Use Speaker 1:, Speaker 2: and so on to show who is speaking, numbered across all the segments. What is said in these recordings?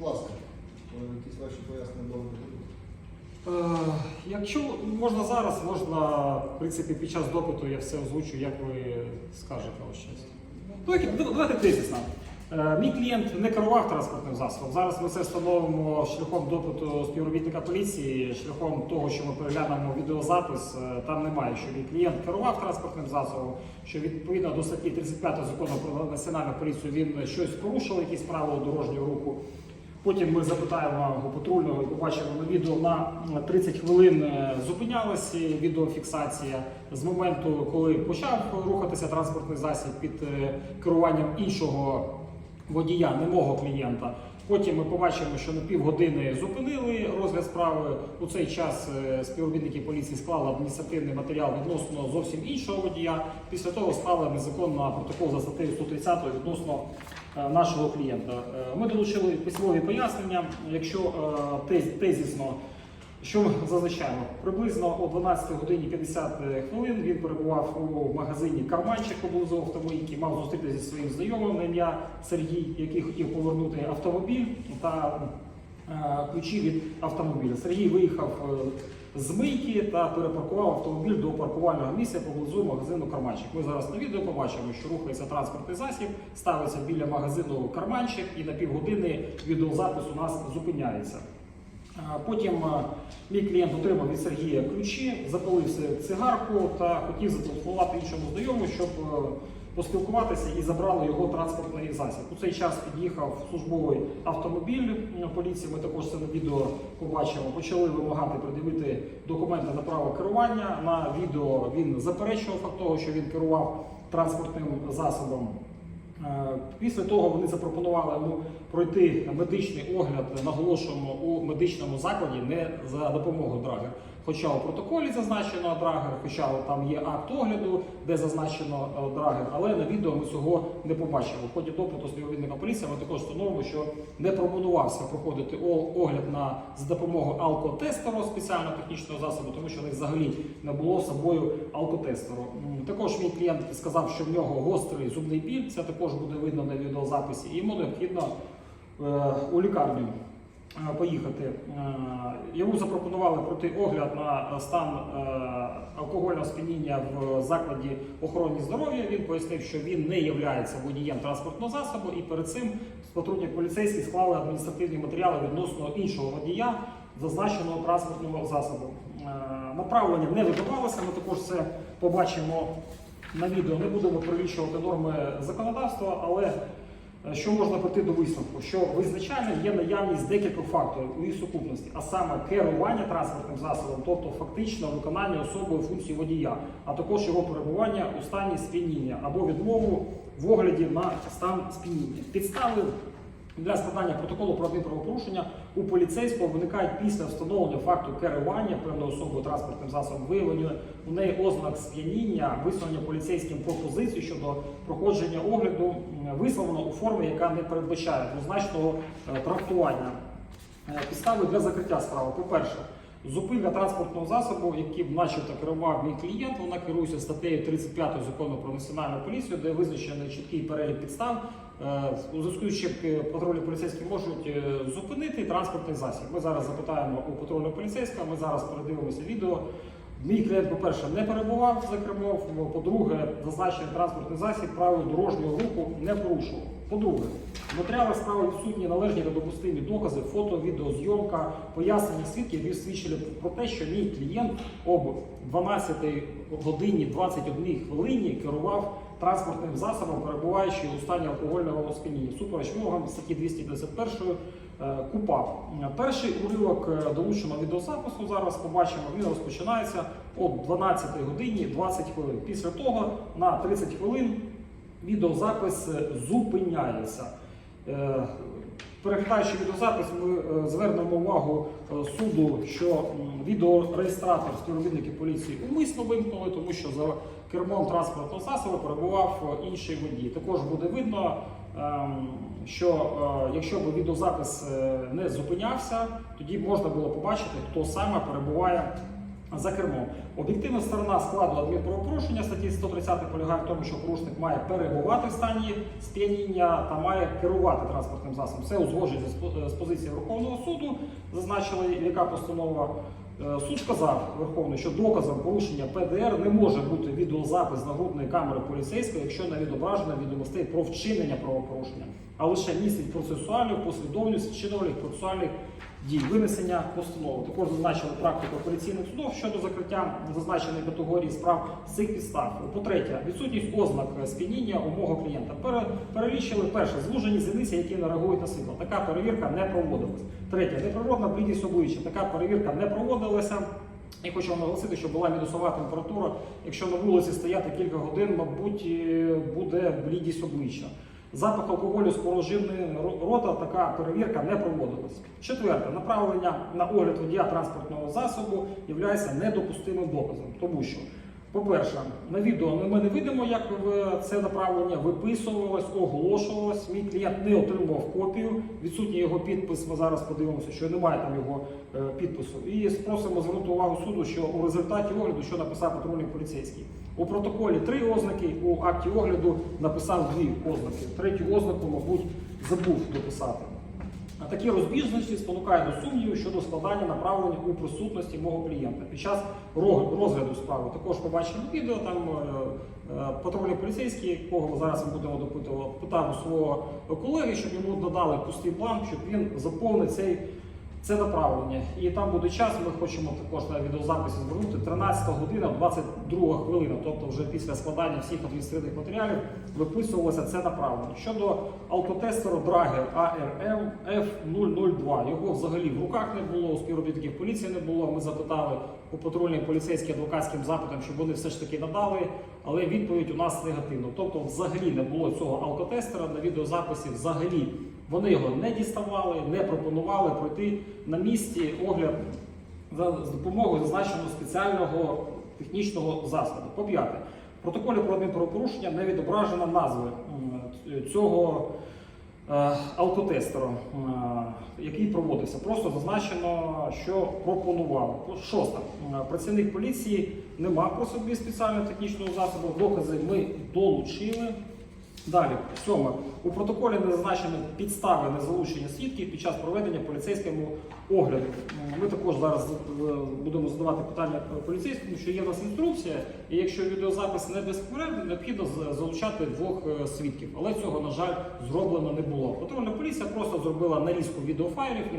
Speaker 1: Будь якісь ваші пояснення будуть?
Speaker 2: Е, Якщо можна зараз, можна, в принципі, під час допиту я все озвучу, як ви скажете ваше щастя. Давайте, давайте тезисно. Е, Мій клієнт не керував транспортним засобом. Зараз ми це встановимо шляхом допиту співробітника поліції, шляхом того, що ми переглянемо відеозапис. Е, Там немає, що мій клієнт керував транспортним засобом, що відповідно до статті 35 закону про національну поліцію він щось порушив, якісь правила дорожнього руху. Потім ми запитаємо патрульного і побачимо на відео на 30 хвилин е, зупинялася відеофіксація з моменту, коли почав рухатися транспортний засіб під е, керуванням іншого водія, не мого клієнта. Потім ми побачимо, що на півгодини зупинили розгляд справи. У цей час е, співробітники поліції склали адміністративний матеріал відносно зовсім іншого водія. Після того склали незаконно протокол за статтею 130 відносно е, нашого клієнта. Е, Ми долучили письмові пояснення. Якщо е, тез- тезісно, що ми зазначаємо? Приблизно о 12 годині 50 хвилин він перебував у магазині Карманчик поблизу автомийки, мав зустрітися зі своїм знайомим на ім'я Сергій, який хотів повернути автомобіль та е, ключі від автомобіля. Сергій виїхав е, з мийки та перепаркував автомобіль до паркувального місця поблизу магазину Карманчик. Ми зараз на відео побачимо, що рухається транспортний засіб, ставиться біля магазину Карманчик і на півгодини відеозапис у нас зупиняється. Потім мій клієнт отримав від Сергія ключі, запалився цигарку та хотів зателефонувати іншому знайомому, щоб е, поспілкуватися і забрали його транспортний засіб. У цей час під'їхав службовий автомобіль поліції. Ми також це на відео побачимо. Почали вимагати придивити документи на право керування. На відео він заперечував факт того, що він керував транспортним засобом. Е, Після того вони запропонували йому пройти медичний огляд, наголошуємо у медичному закладі не за допомогою драгер. Хоча у протоколі зазначено драгер, хоча там є акт огляду, де зазначено е, драгер, але на відео ми цього не побачимо. В ході допиту співробітника поліції ми також встановимо, що не пропонувався проходити огляд на за допомогою алкотестеру спеціального технічного засобу, тому що в них взагалі не було з собою алкотестеру. Також мій клієнт сказав, що в нього гострий зубний біль. Це також буде видно на відеозаписі, і йому необхідно е, у лікарню поїхати. Е, Йому запропонували пройти огляд на стан е, алкогольного сп'яніння в закладі охорони здоров'я. Він пояснив, що він не є водієм транспортного засобу, і перед цим патрульні поліцейські склали адміністративні матеріали відносно іншого водія зазначеного транспортного засобу. Е, Направлення не видавалося. Ми також це побачимо на відео. Не будемо перелічувати норми законодавства, але е, що можна прийти до висновку? Що визначально є наявність декількох факторів у їх сукупності, а саме керування транспортним засобом, тобто фактично виконання особою функції водія, а також його перебування у стані сп'яніння або відмову в огляді на стан сп'яніння. Підстави для складання протоколу про адмінправопорушення у поліцейського виникають після встановлення факту керування певною особою транспортним засобом, виявлення у неї ознак сп'яніння, висловлення поліцейським пропозицій щодо проходження огляду, висловлено у формі, яка не передбачає двозначного е, трактування. Е, Підстави для закриття справи. По-перше, зупинка транспортного засобу, яким начебто керував мій клієнт, вона керується статтею 35 закону про національну поліцію, де визначений чіткий перелік підстав. Е, У зв'язку з чим е, патрульні поліцейські можуть е, зупинити транспортний засіб. Ми зараз запитаємо у патрульного поліцейського, ми зараз передивимося відео. Мій клієнт, по-перше, не перебував за кермом. По-друге, зазначений транспортний засіб правил дорожнього руху не порушував. По-друге, в матеріалах справи відсутні належні та допустимі докази, фото, відеозйомка, пояснення свідків, які свідчили про те, що мій клієнт об 12 годині 21 хвилині керував транспортним засобом, перебуваючи у стані алкогольного сп'яніння. Супереч вимогам статті 251 купа. КУПАП. Перший уривок е, долучено відеозапису. Зараз побачимо. Він розпочинається о 12 годині 20 хвилин. Після того на 30 хвилин відеозапис е, зупиняється. Переглядаючи відеозапис, ми е, звернемо увагу е, суду, що відеореєстратор співробітники поліції умисно вимкнули, тому що за кермом транспортного засобу перебував е, інший водій. Також буде видно, ем, що якщо б відеозапис не зупинявся, тоді можна було побачити, хто саме перебуває за кермом. Об'єктивна сторона складу адмінправопорушення статті 130 полягає в тому, що порушник має перебувати в стані сп'яніння та має керувати транспортним засобом. Це узгоджується з по- позиції Верховного суду, зазначили, яка постанова. Е, Суд сказав Верховний, що доказом порушення ПДР не може бути відеозапис нагрудної камери поліцейського, якщо не відображено відомостей про вчинення правопорушення, а лише містить процесуальну послідовність вчинювальних процесуальних дій винесення постанови. Також зазначили практику апеляційних судів щодо закриття зазначеної категорії справ з цих підстав. По-третє, відсутність ознак сп'яніння у клієнта. Пере- перелічили перше звужені зіниці, які не реагують на світло. Така перевірка не проводилась. Третє, неприродна блідість обличчя. Така перевірка не проводилася. І хочу наголосити, що була мінусова температура. Якщо на вулиці стояти кілька годин, мабуть, е, буде блідість обличчя. Запах алкоголю з порожинної рота така перевірка не проводилась. Четверте, направлення на огляд водія транспортного засобу є недопустимим доказом, тому що, по-перше, на відео ми не видимо, як це направлення виписувалось, оголошувалось. Мій клієнт не отримував копію. Відсутній його підпис. Ми зараз подивимося, що немає там його е, підпису. І просимо звернути увагу суду, що у результаті огляду, що написав патрульний поліцейський. У протоколі три ознаки, у акті огляду написав дві ознаки. Третю ознаку, мабуть, забув дописати. А такі розбіжності спонукають до сумніву щодо складання направлення у присутності мого клієнта під час розгляду справи. Також побачимо відео. Там е, е, патрульний поліцейський, кого зараз ми будемо допитувати, питав у свого колеги, щоб йому додали пустий бланк, щоб він заповнив цей. Це направлення. І там буде час, ми хочемо також на відеозаписі звернути 13 година, 22 хвилина, тобто вже після складання всіх адміністративних матеріалів виписувалося це направлення. Щодо алкотестеру Драгер ARM F002, його взагалі в руках не було, у співробітників поліції не було. Ми запитали у патрульній поліцейській адвокатським запитом, щоб вони все ж таки надали, але відповідь у нас негативна. Тобто, взагалі не було цього алкотестера на відеозаписі взагалі. Вони його не діставали, не пропонували пройти на місці огляд з допомогою зазначеного спеціального технічного засобу. По п'яте, в протоколі про адмінправопорушення не відображена назва цього е, алкотестеру, е, який проводився. Просто зазначено, що пропонували. Шосте. Е, Працівник поліції не мав при собі спеціального технічного засобу. Докази ми долучили. Далі, сьоме. У протоколі не зазначені підстави незалучення свідків під час проведення поліцейському огляду. Ми також зараз е, будемо задавати питання поліцейському, що є в нас інструкція, і якщо відеозапис не безперервний, необхідно залучати двох е, свідків. Але цього, на жаль, зроблено не було. Патрульна поліція просто зробила нарізку відеофайлів і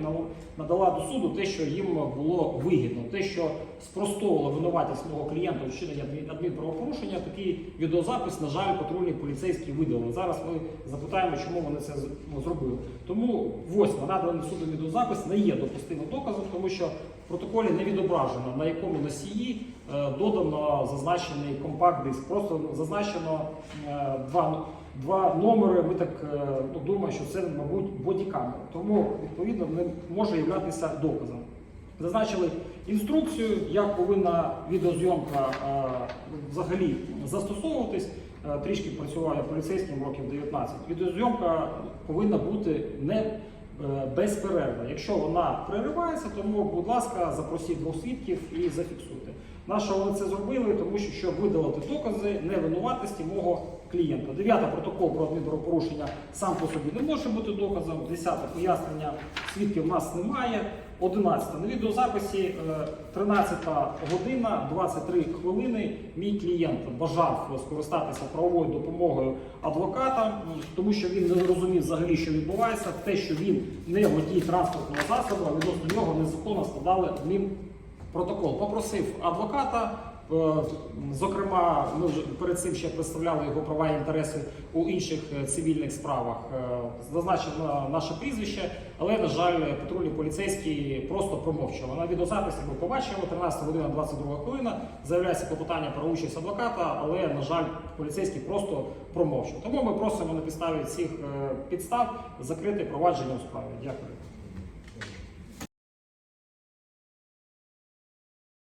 Speaker 2: надала до суду те, що їм було вигідно, те, що спростовувало винуватість мого клієнта адмін- адмінправопорушення. Такий відеозапис, на жаль, патрульні поліцейські видали. Зараз ми запитаємо, чому вони це ну, зробили. Тому восьме наданий судом відеозапис не є допустимим доказом, тому що в протоколі не відображено на якому носії е, додано зазначений компакт-диск. Просто зазначено е, два, два номери. Ми так е, ну, думаємо, що це, мабуть, бодікамера. Тому відповідно не може являтися доказом. Зазначили інструкцію, як повинна відеозйомка е, взагалі застосовуватись. Е, Трішки працював я поліцейським років 19. Відеозйомка повинна бути не е, безперервна. Якщо вона переривається, тому, будь ласка, запросіть двох свідків і зафіксуйте. На що вони це зробили? Тому що щоб видалити докази невинуватості мого клієнта. Дев'яте протокол про адмінправопорушення сам по собі не може бути доказом. Десяте пояснення свідків в нас немає. 11. На відеозаписі е, 13 година 23 хвилини. Мій клієнт бажав скористатися правовою допомогою адвоката, тому що він не розумів взагалі, що відбувається. Те, що він не водій транспортного засобу, а відносно нього незаконно складали адмінпротокол. Попросив адвоката. Е, Зокрема, ми вже перед цим ще представляли його права і інтереси у інших е, цивільних справах. Е, Зазначено наше прізвище, але, на жаль, патрульні поліцейські просто промовчали. На відеозаписі ми побачимо 13 година 22 хвилина. Заявляється клопотання про участь адвоката, але, на жаль, поліцейський просто промовчав. Тому ми просимо на підставі цих підстав закрити провадження у справі. Дякую.